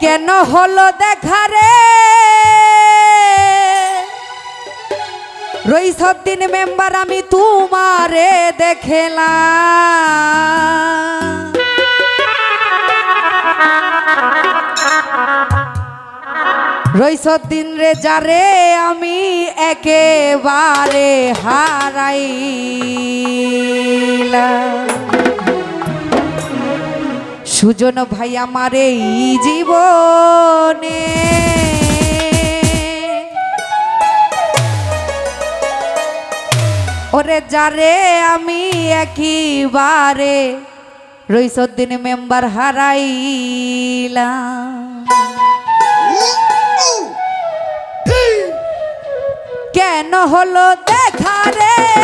কেন হলো দেখা রে? রইসদ্দিন মেম্বার, আমি তোমারে দেখেলাম। রইসদ্দিন রে, যারে আমি একেবারে হারাইলাম সুজন ভাই আমার এই জীবনে। ওরে যারে আমি একইবারে রইসদ্দিন মেম্বার হারাইলাম। কেন হলো দেখা রে?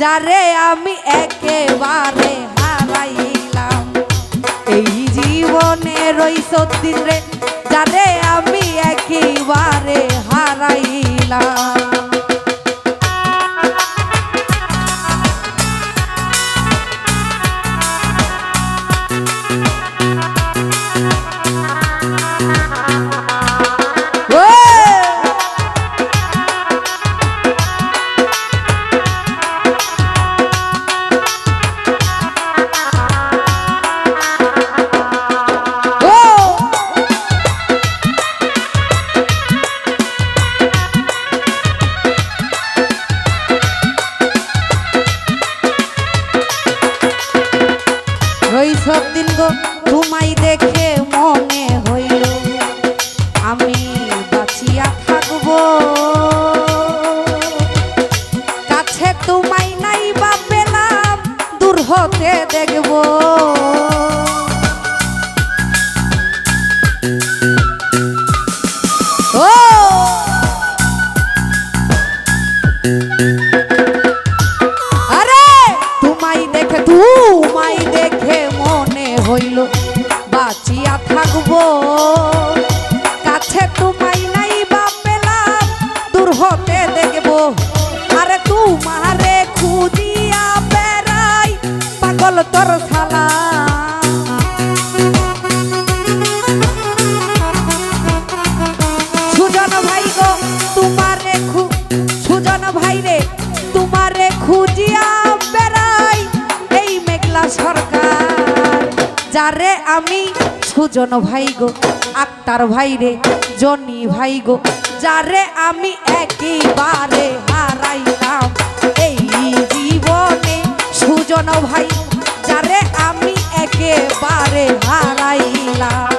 যারে আমি একেবারে হারাইলাম। এই জীবনে রই সত্যি রে যারে আমি একেবারে হারাইলাম। হতে দেখব। আরে তোমারে খুঁজিয়া বেড়াই, পাগল তোর শালা। সুজন ভাই গো, তোমারে সুজন ভাই রে, তোমারে খুঁজিয়া বেড়াই এই মেঘলা সরকার। যারে আমি সুজন ভাই গো, আক্তার ভাই রে, জনি ভাই গো যারে আমি একেবারে হারাইলাম এই জীবনে সুজন ভাই যারে আমি একেবারে হারাইলাম।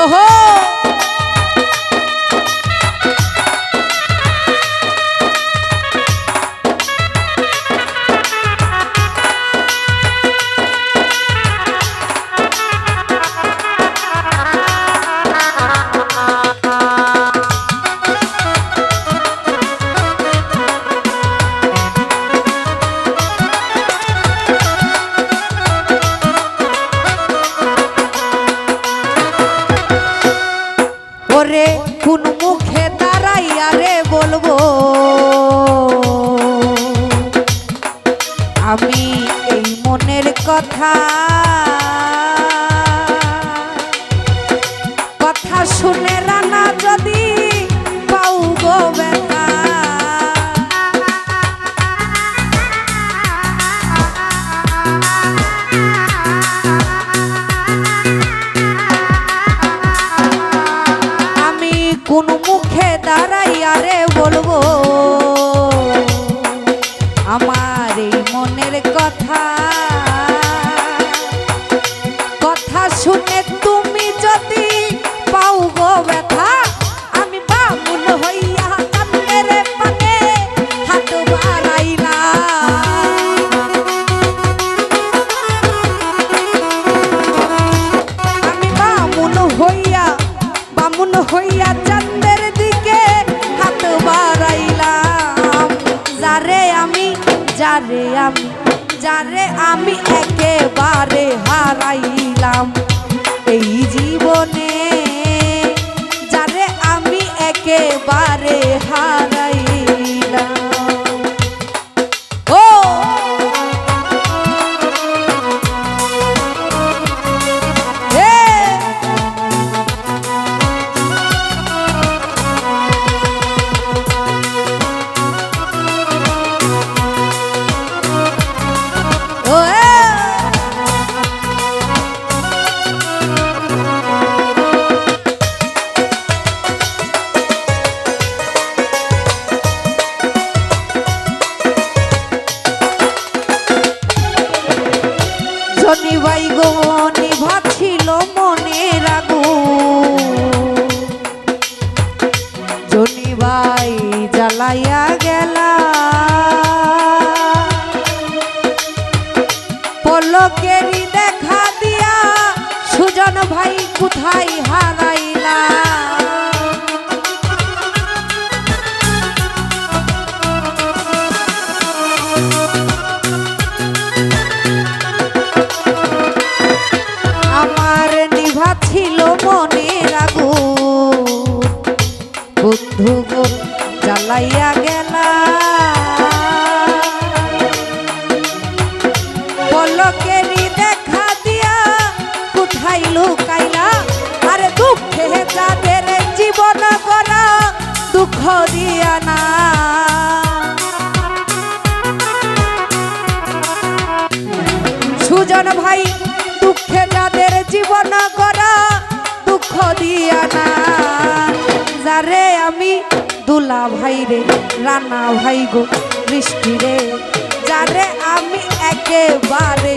ওহো! হইয়া চাঁদের দিকে হাত বাড়াইলাম। যারে আমি যারে আমি যারে আমি একেবারে হারাই হারাইলাম। এই জীবনে যারে আমি একেবারে হারাইলাম শনিবাই জ্বালাইয়া গেলা পলকেরই দেখা দিয়া সুজন ভাই কোথায় দুঃখ দিয়া না সুজন ভাই, দুঃখে যাদের জীবন করা দুঃখ দিয়া না। যারে আমি দুলা ভাই রে, রানা ভাই গো, বৃষ্টি রে। যারে আমি একেবারে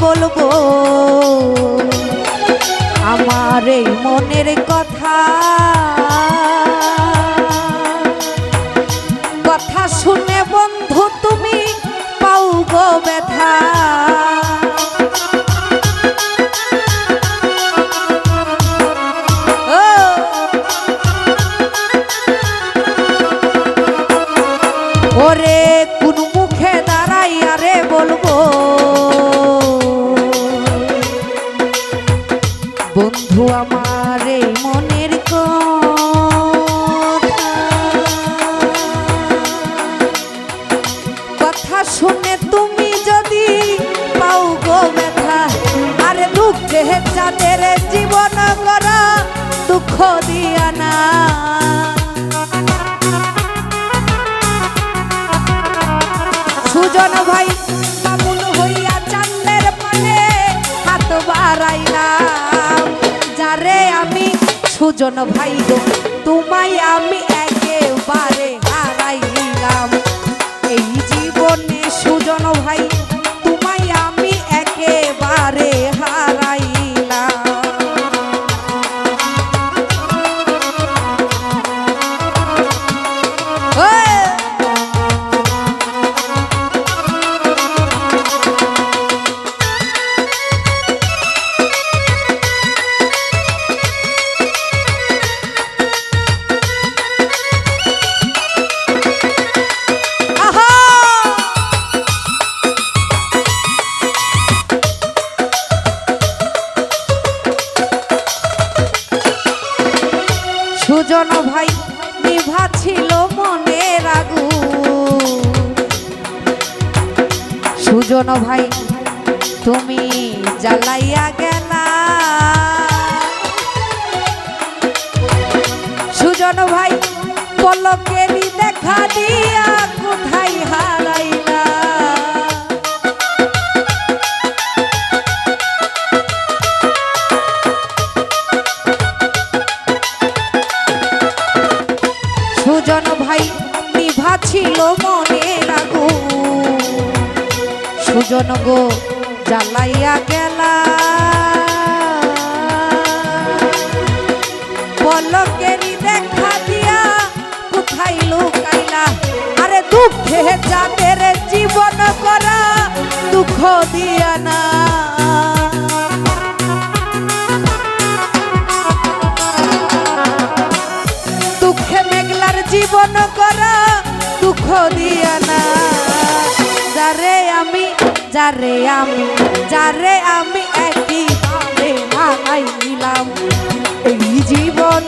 বলব, আমার এই মনের কথা। কথা শুনে বন্ধু, তুমি পাও গো ব্যথা। ওরে কোন মুখে দাঁড়াই আরে বলব সুজন ভাই তোমায় আমি একেবারে হারাই নিলাম এই জীবনে সুজন ভাই সুজন ভাই, নিভা ছিল মনের আগু সুজন ভাই, তুমি জ্বালাইয়া গেলা। সুজন ভাই পলকেরই দেখা দিয়া দিয়া না দুঃখে মেঘলার জীবন করা, দুঃখ দিয়া না যারে আমি যারে আমি যারে আমি একই ভাঙাই নিলাম এই জীবন